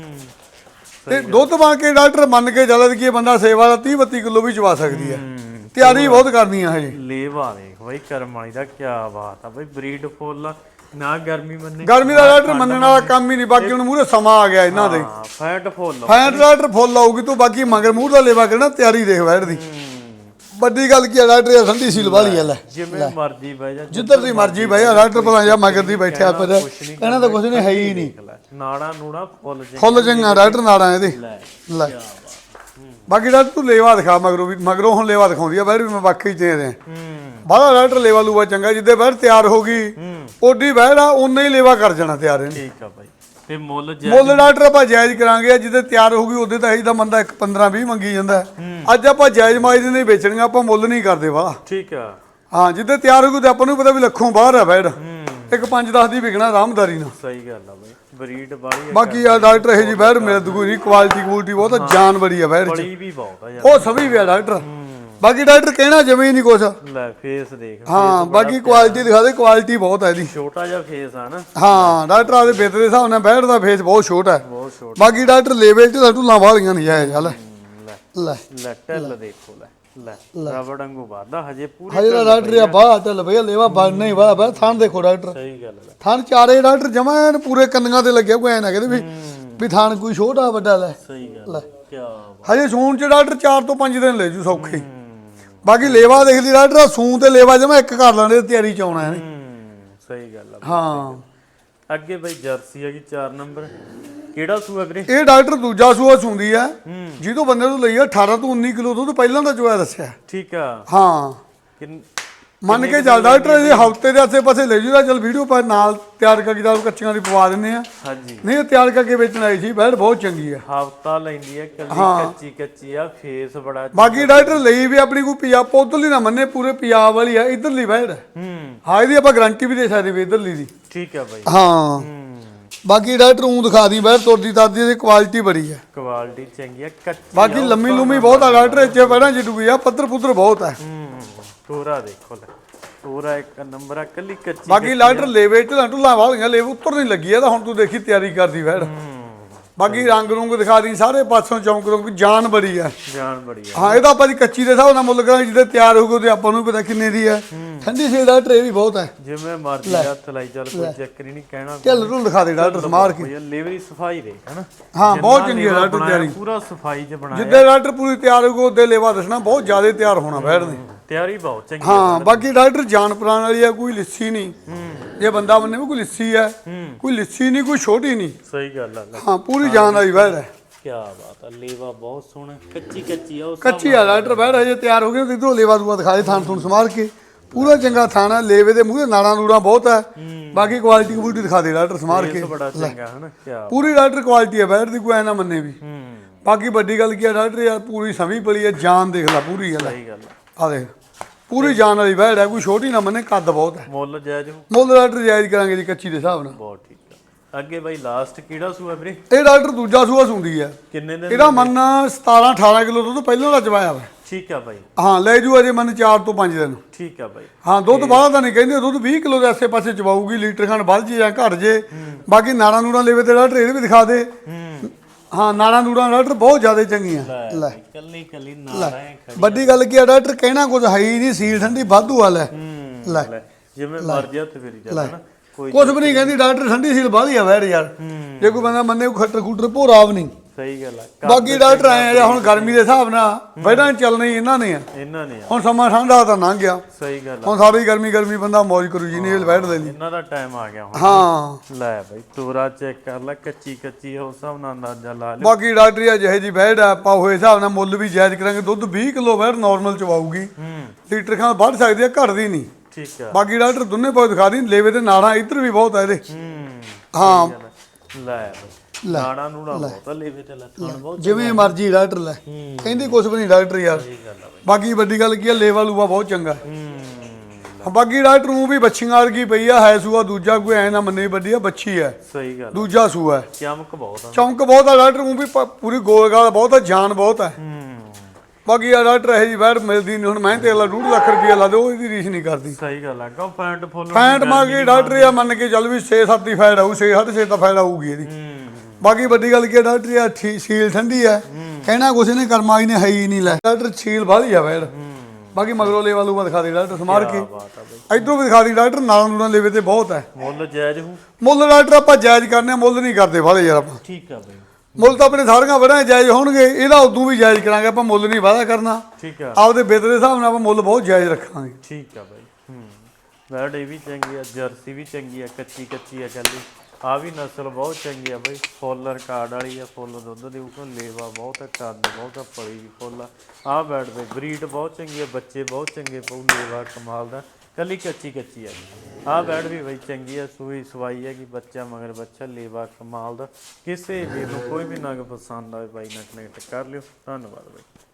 ਤੇ ਦੁੱਧ ਬਣ ਕੇ ਡਾਕਟਰ ਮੰਨ ਕੇ ਚੱਲਦ ਕਿ ਇਹ ਬੰਦਾ ਸੇਵਾ ਦਾ 30 32 ਕਿਲੋ ਵੀ ਚਵਾ ਸਕਦੀ ਹੈ। ਤਿਆਰੀ ਬਹੁਤ ਕਰਨੀ ਆ ਹਜੇ ਲੇਵਾ ਦੇਖ ਬਾਈ ਕਰਮ ਵਾਲੀ ਦਾ ਕੀ ਬਾਤ ਆ ਬਾਈ ਬਰੀਡ ਫੁੱਲ ਨਾ ਗਰਮੀ ਮੰਨੇ। ਗਰਮੀ ਦਾ ਡਾਕਟਰ ਮੰਨਣ ਵਾਲਾ ਕੰਮ ਹੀ ਨਹੀਂ ਬਾਕੀ ਹੁਣ ਮੂਹਰੇ ਸਮਾਂ ਆ ਗਿਆ ਇਹਨਾਂ ਦੇ। ਹਾਂ ਫੈਟ ਫੁੱਲ ਫੈਂਟ ਡਾਕਟਰ ਫੁੱਲ ਆਊਗੀ ਤੂੰ ਬਾਕੀ ਮਗਰ ਮੂੰਹ ਦਾ ਲੇਵਾ ਕਰਨਾ ਤਿਆਰੀ ਦੇਖ ਬੈਠ ਦੀ। ਵੱਡੀ ਗੱਲ ਕੀ ਆ ਡਾਕਟਰ ਇਹ ਠੰਡੀ ਸੀਲ ਵਾਲੀ ਆ ਲੈ। ਜਿਵੇਂ ਮਰਜ਼ੀ ਬਹਿ ਜਾ ਜਿੱਧਰ ਦੀ ਮਰਜ਼ੀ ਬਈ ਡਾਕਟਰ ਭਲਾ ਜਾਂ ਮਗਰ ਦੀ ਬੈਠਿਆ ਪਰ ਇਹਨਾਂ ਦਾ ਕੁਝ ਨਹੀਂ ਹੈ ਹੀ ਨਹੀਂ। ਨਾੜਾ ਨੂੜਾ ਫੁੱਲ ਜੇ ਫੁੱਲ ਚੰਗਾ ਡਾਕਟਰ ਨਾੜਾਂ ਇਹਦੇ। ਲੈ ਲੈ। ਬਾਕੀ ਡਾਕਟਰ ਤੂੰ ਲੇਵਾ ਦਿਖਾ ਮਗਰੋਂ ਵੀ ਮਗਰੋਂ ਹੁਣ ਲੇਵਾ ਦਿਖਾਉਂਦੀ ਆ ਬੈਠ ਵੀ ਮੈਂ ਵਾਕਈ ਦੇ ਦੇ ਹੂੰ। ਬਾਹਲਾ ਡਾਕਟਰ ਲੇਵਾ ਲੂਵਾ ਚੰਗਾ ਜਿੱਦੇ ਬੈਠ ਤਿਆਰ ਹੋ ਗਈ ਹੂੰ। ਓਡੀ ਬੈਠ ਆ ਉਨਾ ਹੀ ਲੇਵਾ ਕਰ ਜਾਣਾ ਤਿਆਰ ਇਹਨੇ। ਠੀਕ ਆ ਬਾਈ। ਤੇ ਮੁੱਲ ਡਾਕਟਰ ਆਪਾਂ ਜਾਇਜ਼ ਕਰਾਂਗੇ ਜਿੱਦੇ ਤਿਆਰ ਹੋਊਗੀ ਉਹਦੇ ਤਾਂ ਤਾਂ ਬੰਦਾ ਇੱਕ 15 20 ਮੰਗੀ ਜਾਂਦਾ। ਹੈ। ਅੱਜ ਆਪਾਂ ਜਾਇਜ਼ ਦੇ ਨਹੀਂ ਵੇਚਣੀਆਂ ਆਪਾਂ ਮੁੱਲ ਨਹੀਂ ਕਰਦੇ ਵਾ। ਠੀਕ ਆ। ਹਾਂ ਜਿੱਦੇ ਤਿਆਰ ਹੋਊਗੀ ਤੇ ਆਪਾਂ ਨੂੰ ਪਤਾ ਵੀ ਲੱਖੋਂ ਬਾਹਰ ਆ ਬੈਡ। ਇੱਕ 5 10 ਦੀ ਵਿਕਣਾ ਆਰਾਮਦਾਰੀ ਨਾਲ। ਸਹੀ ਗੱਲ ਆ ਬਈ। ਬਰੀਡ ਆ ਬਾਕੀ ਆ ਡਾਕਟਰ ਇਹ ਜੀ ਬੈਡ ਮਿਲ ਦੂਗੀ ਨਹੀਂ ਕੁਆਲਿਟੀ ਕੁਆਲਿਟੀ ਬਹੁਤ ਆ ਜਾਨ ਬੜੀ ਆ ਬੈਡ ਚ। ਬੜੀ ਵੀ ਬਹੁਤ ਆ ਯਾਰ। ਉਹ ਸਭੀ ਵੀ ਆ ਡਾਕਟਰ ਬਾਕੀ ਡਾਕਟਰ ਕਹਿਣਾ ਜਮੇ ਨਹੀਂ ਕੁਛ। ਲੈ ਫੇਸ ਦੇਖ ਹਾਂ ਬਾਕੀ ਕੁਆਲਿਟੀ ਦਿਖਾ ਦੇ ਕੁਆਲਿਟੀ ਬਹੁਤ ਹੈ ਇਹਦੀ। ਛੋਟਾ ਜਿਹਾ ਫੇਸ ਆ ਨਾ। ਹਾਂ ਡਾਕਟਰ ਆਦੇ ਬਿੱਤ ਦੇ ਹਿਸਾਬ ਨਾਲ ਬੈਡ ਦਾ ਫੇਸ ਬਹੁਤ ਛੋਟਾ ਹੈ ਬਹੁਤ ਛੋਟਾ ਬਾਕੀ ਡਾਕਟਰ ਲੈਵਲ ਤੇ ਢੁੱਲਾਂ ਵਾਲੀਆਂ ਨਹੀਂ ਆਏ ਚੱਲ। ਹੂੰ, ਲੈ। ਲੈ। ਲੈ ਟੱਲ ਦੇਖੋ ਲੈ। ਲੈ ਰਬੜ ਵਾਂਗੂ ਵਾਦਾ ਹਜੇ ਪੂਰੀ ਹਜੇ ਤਾਂ ਡਾਕਟਰ ਆ। ਬਾਹ ਢੱਲ ਭਈਆ ਲੇਵਾ ਬਣ ਨਹੀਂ ਵਾਹ ਬਾ ਥਾਣ ਦੇਖੋ ਡਾਕਟਰ। ਸਹੀ ਗੱਲ ਹੈ ਥਾਣ ਚਾਰੇ ਡਾਕਟਰ ਜਮਾ ਐਨ ਪੂਰੇ ਕੰਨੀਆਂ ਤੇ ਲੱਗਿਆ ਕੋਈ ਐ ਨਾ ਕਹਿੰਦੇ ਵੀ ਵੀ ਥਾਣ ਕੋਈ ਛੋਟਾ ਵੱਡਾ ਲੈ। ਸਹੀ ਗੱਲ ਹੈ ਕੀ ਹਜੇ ਸੂਣ ਚ ਡਾਕਟਰ 4 ਤੋਂ 5 ਦਿਨ ਲੈ ਜੂ ਸੌਖੇ। ਹੀ। ਬਾਕੀ ਲੇਵਾ ਦੇਖ ਲਈ ਡਾਕਟਰ ਸੂਣ ਤੇ ਲੇਵਾ ਜਮਾ ਇੱਕ ਕਰ ਲੈਣੇ ਤਿਆਰੀ ਚ ਆਉਣਾ ਹੂੰ ਸਹੀ ਗੱਲ ਆ। ਹਾਂ। ਅੱਗੇ ਬਈ ਜਰਸੀ ਹੈਗੀ 4 ਨੰਬਰ। ਕਿਹੜਾ ਸੂਆ ਵੀਰੇ? ਇਹ ਡਾਕਟਰ ਦੂਜਾ ਸੂਆ ਸੁੰਦੀ ਆ। ਜਿਹਦੋਂ ਬੰਦੇ ਤੋਂ ਲਈ ਆ 18 ਤੋਂ 19 ਕਿਲੋ ਦੁੱਧ ਪਹਿਲਾਂ ਦਾ ਚੋਇਆ ਦੱਸਿਆ। ਠੀਕ ਆ। ਹਾਂ। ਕਿੰਨ ਮੰਨ ਕੇ ਚੱਲ ਡਾਕਟਰ ਇਹ ਹਫ਼ਤੇ ਦੇ ਆਸੇ ਪਾਸੇ ਲੈ ਜੂਗਾ ਚਲ ਵੀਡੀਓ ਪਰ ਨਾਲ ਤਿਆਰ ਕਰਕੇ ਤਾਂ ਕੱਚੀਆਂ ਦੀ ਪਵਾ ਦਿੰਨੇ ਆ। ਹਾਂਜੀ। ਨਹੀਂ ਤਿਆਰ ਕਰਕੇ ਵੇਚਣ ਆਈ ਸੀ ਬੈਡ ਬਹੁਤ ਚੰਗੀ ਆ। ਹਫਤਾ ਲੈਂਦੀ ਹੈ ਕੱਲੀ ਕੱਚੀ ਕੱਚੀ ਆ ਫੇਸ ਬੜਾ ਬਾਕੀ ਡਾਕਟਰ ਲਈ ਵੀ ਆਪਣੀ ਕੋਈ ਪੰਜਾਬ ਪੋਦਲੀ ਨਾ ਮੰਨੇ ਪੂਰੇ ਪੰਜਾਬ ਵਾਲੀ ਆ ਇਧਰਲੀ ਬੈਡ ਹੂੰ। ਹਾਂ ਇਹਦੀ ਆਪਾਂ ਗਾਰੰਟੀ ਵੀ ਦੇ ਸਕਦੇ ਵੀ ਇਧਰਲੀ ਦੀ। ਠੀਕ ਆ ਬਾਈ। ਹਾਂ। ਬਾਕੀ ਡਾਕਟਰ ਉਹ ਦਿਖਾ ਦੀ ਬੈਡ ਤੁਰਦੀ ਤਾਦੀ ਦੀ ਕੁਆਲਿਟੀ ਬੜੀ ਆ। ਕੁਆਲਿਟੀ ਚੰਗੀ ਆ ਕੱਚੀ ਬਾਕੀ ਲੰਮੀ ਲੁੰਮੀ ਬਹੁਤ ਆ ਡਾਕਟਰ ਇੱਥੇ ਬੈਠਾ ਜਿੱਡੂ ਆ ਪੱਧਰ ਪੁੱਧਰ ਬਹੁਤ ਆ। ਹੂੰ। ਪੂਰਾ ਦੇਖੋ ਲੈ ਪੂਰਾ ਇੱਕ ਨੰਬਰ ਆ ਕੱਲੀ ਕੱਚੀ ਬਾਕੀ ਡਾਕਟਰ ਲੇਵੇ ਢਲਾਂ ਢੁੱਲਾਂ ਵਾਲੀਆਂ ਲੇਵ ਉੱਤਰ ਨਹੀਂ ਲੱਗੀ ਆ ਤਾਂ ਹੁਣ ਤੂੰ ਦੇਖੀ ਤਿਆਰੀ ਕਰਦੀ ਬੈਡ ਬਾਕੀ ਰੰਗ ਰੁੰਗ ਦਿਖਾ ਦੀ ਸਾਰੇ ਪਾਸੋਂ ਚੌਂਕ ਰੁੰਗ ਜਾਨ ਬੜੀ ਆ। ਜਾਨ ਬੜੀ ਆ। ਹਾਂ ਇਹਦਾ ਆਪਾਂ ਦੀ ਕੱਚੀ ਦੇ ਹਿਸਾਬ ਨਾਲ ਮੁੱਲ ਕਰਾਂਗੇ ਜਿੱਦੇ ਤਿਆਰ ਹੋਊਗਾ ਤੇ ਆਪਾਂ ਨੂੰ ਪਤਾ ਕਿੰਨੇ ਦੀ ਹੈ। ਠੰਡੀ ਸੀ ਡਾਕਟਰ ਇਹ ਵੀ ਬਹੁਤ ਹੈ ਜਿਵੇਂ ਮਰਜ਼ੀ ਹੱਥ ਲਾਈ ਚੱਲ ਕੋਈ ਚੱਕਰ ਹੀ ਨਹੀਂ ਕਹਿਣਾ ਚੱਲ ਨੂੰ ਦਿਖਾ ਦੇ ਡਾਕਟਰ ਸਮਾਰ ਕੇ। ਲੇਵਰੀ ਸਫ਼ਾਈ ਦੇ ਹਨਾ? ਹਾਂ ਬਹੁਤ ਚੰਗੀ ਹੈ ਡਾਕਟਰ ਤਿਆਰੀ। ਪੂਰਾ ਸਫ਼ਾਈ ਚ ਬਣਾਇਆ। ਜਿੱਦੇ ਡਾਕਟਰ ਪੂਰੀ ਤਿਆਰ ਹੋਊਗਾ ਉਹਦੇ ਲੇਵਾ ਦੱਸਣਾ ਬਹੁਤ ਜ਼ਿਆਦਾ ਤਿਆਰ ਹੋਣਾ ਬੈਠ ਦੇ। ਤਿਆਰੀ ਬਹੁਤ ਚੰਗੀ ਹਾਂ ਬਾਕੀ ਡਾਕਟਰ ਜਾਨ ਪ੍ਰਾਣ ਵਾਲੀ ਆ ਕੋਈ ਲਿੱਸੀ ਨਹੀਂ। ਜੇ ਬੰਦਾ ਬੰਨੇ ਵੀ ਕੋਈ ਲਿੱਸੀ ਹੈ। ਕੋਈ ਲਿੱਸੀ ਨਹੀਂ ਕੋਈ ਛੋਟੀ ਨਹੀਂ। ਸਹੀ ਗੱਲ ਆ। ਹਾਂ ਪੂਰੀ ਜਾਨ ਵਾਲੀ ਬੈਠ ਹੈ ਕੀ ਬਾਤ ਆ ਲੇਵਾ ਬਹੁਤ ਸੋਹਣਾ ਕੱਚੀ ਕੱਚੀ ਆ ਉਸ ਕੱਚੀ ਆ ਡਾਕਟਰ ਬੈਠ ਹਜੇ ਤਿਆਰ ਹੋ ਗਏ ਤੇ ਇਧਰੋਂ ਲੇਵਾ ਦੂਆ ਦਿਖਾ ਦੇ ਥਾਣ ਥੂਣ ਸਮਾਰ ਕੇ। ਪੂਰਾ ਚੰਗਾ ਥਾਣਾ ਲੇਵੇ ਦੇ ਮੂੰਹ ਦੇ ਨਾੜਾਂ ਨੂੜਾਂ ਬਹੁਤ ਹੈ। ਬਾਕੀ ਕੁਆਲਿਟੀ ਕੁਆਲਿਟੀ ਦਿਖਾ ਦੇ ਡਾਕਟਰ ਸਮਾਰ ਕੇ। ਬੜਾ ਚੰਗਾ ਹਨਾ? ਕੀ ਪੂਰੀ ਡਾਕਟਰ ਕੁਆਲਿਟੀ ਹੈ ਬੈਠ ਦੀ ਕੋਈ ਐ ਨਾ ਮੰਨੇ ਵੀ। ਹੂੰ। ਬਾਕੀ ਵੱਡੀ ਗੱਲ ਕੀ ਹੈ ਡਾਕਟਰ ਯਾਰ ਪੂਰੀ ਸਮੀ ਪਲੀ ਹੈ ਜਾਨ ਦੇਖ ਲੈ ਪੂਰੀ ਗੱਲ ਸਹੀ ਗੱਲ ਆ ਦੇਖ। ਪੂਰੀ ਜਾਨ ਵਾਲੀ ਬੈਠ ਹੈ ਕੋਈ ਛੋਟੀ ਨਾ ਮੰਨੇ ਕੱਦ ਬਹੁਤ ਹੈ। ਮੁੱਲ ਜਾਇਜ਼ ਮੁੱਲ ਡਾਕਟਰ ਜਾਇਜ਼ ਕਰਾਂਗੇ ਜੀ ਕੱਚੀ ਦੇ ਹਿਸਾਬ ਨਾਲ। ਬਹੁਤ ਠੀਕ ਆ। ਅੱਗੇ ਬਾਈ ਲਾਸਟ ਕਿਹੜਾ ਸੂਆ ਵੀਰੇ? ਇਹ ਡਾਕਟਰ ਦੂਜਾ ਸੂਆ ਸੁੰਦੀ ਹੈ। ਕਿੰਨੇ ਦਿਨ ਇਹਦਾ ਮਨ 17 18 ਕਿਲੋ ਦੁੱਧ ਪਹਿਲਾਂ ਦਾ ਚਵਾਇਆ ਵਾ। ਠੀਕ ਆ ਬਾਈ। ਹਾਂ ਲੈ ਜੂ ਅਜੇ ਮਨ 4 ਤੋਂ 5 ਦਿਨ। ਠੀਕ ਆ ਬਾਈ। ਹਾਂ ਦੁੱਧ ਬਾਹਲਾ ਤਾਂ ਨਹੀਂ ਕਹਿੰਦੇ ਦੁੱਧ 20 ਕਿਲੋ ਦੇ ਆਸੇ ਪਾਸੇ ਚਵਾਊਗੀ ਲੀਟਰ ਖੰਡ ਵੱਧ ਜੇ ਜਾਂ ਘਟ ਜੇ। ਬਾਕੀ ਨਾੜਾਂ ਨੂੜਾਂ ਲੈਵੇ ਤੇ ਡਾਕਟਰ ਇਹ ਵੀ ਦਿਖਾ ਦੇ। ਹੂੰ ਨਾੜਾਂ ਨੂੜਾਂ ਡਾਕਟਰ ਬਹੁਤ ਜ਼ਿਆਦਾ ਚੰਗੀਆਂ। ਲੈ ਕੱਲੀ ਕੱਲੀ ਹੈ ਖੜੀ ਵੱਡੀ ਗੱਲ ਕੀ ਆ ਡਾਕਟਰ ਕਹਿਣਾ ਕੁਝ ਹੈ ਹੀ ਨਹੀਂ ਸੀਲ ਠੰਡੀ ਵਾਧੂ ਵਾਲਾ ਹੂੰ ਲੈ। ਜਿਵੇਂ ਮਰਜ਼ੀ ਹੱਥ ਫੇਰੀ ਚੱਲ ਹਨਾ ਕੋਈ ਕੁਝ ਵੀ ਨਹੀਂ ਕਹਿੰਦੀ ਡਾਕਟਰ ਠੰਡੀ ਸੀਲ ਬਾਹਲੀ ਆ ਵੈੜ ਯਾਰ। ਜੇ ਕੋਈ ਬੰਦਾ ਮੰਨੇ ਕੋਈ ਖੱਟਰ ਖੁੱਟਰ ਭੋਰਾ ਵੀ ਨਹੀਂ। ਸਹੀ ਗੱਲ ਆ। ਬਾਕੀ ਡਾਕਟਰ ਆਏ ਆ ਹੁਣ ਗਰਮੀ ਦੇ ਹਿਸਾਬ ਨਾਲ ਵੈੜਾਂ ਚੱਲਣੀ ਇਹਨਾਂ ਨੇ ਆ। ਇਹਨਾਂ ਨੇ ਆ। ਹੁਣ ਸਮਾਂ ਠੰਡਾ ਤਾਂ ਲੰਘ ਗਿਆ। ਸਹੀ ਗੱਲ ਆ। ਹੁਣ ਸਾਰੀ ਗਰਮੀ ਗਰਮੀ ਬੰਦਾ ਮौज ਕਰੂ ਜੀ ਨਹੀਂ ਵੈੜ ਲੈ ਲਈ। ਇਹਨਾਂ ਦਾ ਟਾਈਮ ਆ ਗਿਆ ਹੁਣ। ਹਾਂ। ਲੈ ਬਾਈ ਤੋਰਾ ਚੈੱਕ ਕਰ ਲੈ ਕੱਚੀ ਕੱਚੀ ਉਸ ਹਿਸਾਬ ਨਾਲ ਅੰਦਾਜ਼ਾ ਲਾ ਲੈ ਬਾਕੀ ਡਾਕਟਰ ਆ ਜਿਹੇ ਜੀ ਵੈੜ ਆ ਆਪਾਂ ਹੋਏ ਹਿਸਾਬ ਨਾਲ ਮੁੱਲ ਵੀ ਜਾਇਜ਼ ਕਰਾਂਗੇ ਦੁੱਧ 20 ਕਿਲੋ ਵੈੜ ਨਾਰਮਲ ਚਵਾਊਗੀ। ਹੂੰ। ਲੀਟਰ ਖਾਂ ਵੱਧ ਸਕਦੀ ਆ ਘਟਦੀ ਨਹੀਂ। ਠੀਕ ਆ। ਬਾਕੀ ਡਾਕਟਰ ਦੋਨੇ ਪਾਸੇ ਦਿਖਾ ਦੀ ਲੇਵੇ ਤੇ ਨਾੜਾਂ ਇੱਧਰ ਵੀ ਬਹੁਤ ਆ ਇਹਦੇ। ਹੂੰ ਹਾਂ। ਲੈ ਬਹੁਤ ਲੇਵੇ ਤੇ ਬਹੁਤ ਜਿਵੇਂ ਮਰਜ਼ੀ ਡਾਕਟਰ ਲੈ। ਹੂੰ। ਕਹਿੰਦੀ ਕੁਝ ਵੀ ਨਹੀਂ ਡਾਕਟਰ ਯਾਰ। ਸਹੀ ਗੱਲ ਆ ਬਾਈ। ਬਾਕੀ ਵੱਡੀ ਗੱਲ ਕੀ ਆ ਲੇਵਾ ਲੂਵਾ ਬਹੁਤ ਚੰਗਾ। ਹੂੰ। ਬਾਕੀ ਡਾਕਟਰ ਨੂੰ ਵੀ ਬੱਚੀਆਂ ਵਰਗੀ ਪਈ ਆ ਹੈ ਸੂਆ ਦੂਜਾ ਕੋਈ ਐ ਨਾ ਮੰਨੇ ਵੱਡੀ ਆ ਬੱਚੀ ਹੈ। ਸਹੀ ਗੱਲ ਆ। ਦੂਜਾ ਸੂਆ ਹੈ। ਚਮਕ ਬਹੁਤ ਆ। ਚੌਂਕ ਬਹੁਤ ਆ ਡਾਕਟਰ ਨੂੰ ਵੀ ਪ- ਪੂਰੀ ਗੋਲ ਗਾਲ ਬਹੁਤ ਆ ਜਾਨ ਬਹੁਤ ਹੈ ਹੂੰ। ਬਾਕੀ ਆ ਡਾਕਟਰ ਇਹ ਜੀ ਵੈੜ ਮਿਲਦੀ ਨਹੀਂ ਹੁਣ ਮੈਂ ਤੇ ਅਲਾ 2 ਲੱਖ ਰੁਪਇਆ ਲਾ ਦੇ ਉਹ ਇਹਦੀ ਰੀਸ ਨਹੀਂ ਕਰਦੀ। ਸਹੀ ਗੱਲ ਆ ਕੋ ਪੈਂਟ ਫੁੱਲ ਫੈਂਟ ਮਾਰ ਕੇ ਡਾਕਟਰ ਆ ਮੰਨ ਕੇ ਚੱਲ ਵੀ 6-7 ਦੀ ਫੈਟ ਆਊ 6-6 ਤਾਂ ਫੈਟ ਆਊਗੀ ਇਹਦੀ। ਹੂੰ। ਬਾਕੀ ਵੱਡੀ ਗੱਲ ਕੀ ਆ ਡਾਕਟਰ ਆ ਠੀ- ਸੀਲ ਠੰਡੀ ਆ ਕਹਿਣਾ ਕੁਛ ਨੇ ਕਰਮਾਈ ਨੇ ਹੈ ਹੀ ਨਹੀਂ ਲੈ। ਡਾਕਟਰ ਸੀਲ ਬਾਹਲੀ ਆ ਵੈੜ ਬਾਕੀ ਮਗਰੋਂ ਲੈਵਾ ਲੂਵਾ ਦਿਖਾ ਦੇ ਡਾਕਟਰ ਸਮਾਰ ਕੇ? ਬਾਤ ਆ ਬਾਈ। ਇਧਰੋਂ ਵੀ ਦਿਖਾ ਦੀ ਡਾਕਟਰ ਨਾਲ ਨੂਰਾਂ ਲੈਵੇ ਤੇ ਬਹੁਤ ਹੈ। ਮੁੱਲ ਜਾਇਜ਼ ਹੂੰ ਮੁੱਲ ਡਾਕਟਰ ਆਪਾਂ ਜਾਇਜ਼ ਕਰਨੇ ਆ ਮੁੱਲ ਨਹੀਂ ਕਰਦੇ ਵਾਲੇ ਯਾਰ ਆਪਾਂ। ਠੀਕ ਆ ਬਾਈ। ਮੁੱਲ ਤਾਂ ਆਪਣੇ ਸਾਰੀਆਂ ਵੜਾਂ ਜਾਇਜ਼ ਹੋਣਗੇ ਇਹਦਾ ਉਦੋਂ ਵੀ ਜਾਇਜ਼ ਕਰਾਂਗੇ ਆਪਾਂ ਮੁੱਲ ਨਹੀਂ ਵਾਅਦਾ ਕਰਨਾ। ਠੀਕ ਆ। ਆਪਦੇ ਬਿੱਦ ਦੇ ਹਿਸਾਬ ਨਾਲ ਆਪਾਂ ਮੁੱਲ ਬਹੁਤ ਜਾਇਜ਼ ਰੱਖਾਂਗੇ। ਠੀਕ ਆ ਬਾਈ। ਹੂੰ। ਬੈਡ ਇਹ ਵੀ ਚੰਗੀ ਆ ਜਰਸੀ ਵੀ ਚੰਗੀ ਆ ਕੱਚੀ ਕੱਚੀ ਆ ਕੱਲੀ ਆ ਵੀ ਨਸਲ ਬਹੁਤ ਚੰਗੀ ਆ ਬਈ। ਫੁੱਲ ਰਿਕਾਰਡ ਵਾਲੀ ਆ, ਫੁੱਲ ਦੁੱਧ ਦੇ ਉੱਪਰ ਲੇਵਾ ਬਹੁਤ ਆ, ਕੱਦ ਬਹੁਤ ਆ, ਪਲੀ ਵੀ ਫੁੱਲ ਆ। ਆ ਬੈਡ ਦੇ ਬਰੀਡ ਬਹੁਤ ਚੰਗੀ ਆ, ਬੱਚੇ ਬਹੁਤ ਚੰਗੇ ਪਊ, ਲੇਵਾ ਕਮਾਲ ਦਾ। ਕੱਲੀ ਕੱਚੀ ਕੱਚੀ ਆ ਆ ਬੈਡ ਵੀ ਬਈ ਚੰਗੀ ਆ, ਸੂਈ ਸਵਾਈ ਹੈ ਕਿ ਬੱਚਾ ਮਗਰ ਬੱਚਾ ਲੇਵਾ ਕਮਾਲ ਦਾ। ਕਿਸੇ ਵੀ ਨੂੰ ਕੋਈ ਵੀ ਨਗ ਪਸੰਦ ਆਵੇ ਬਾਈ ਨਾ ਕਨੈਕਟ ਕਰ ਲਿਓ। ਧੰਨਵਾਦ ਬਾਈ।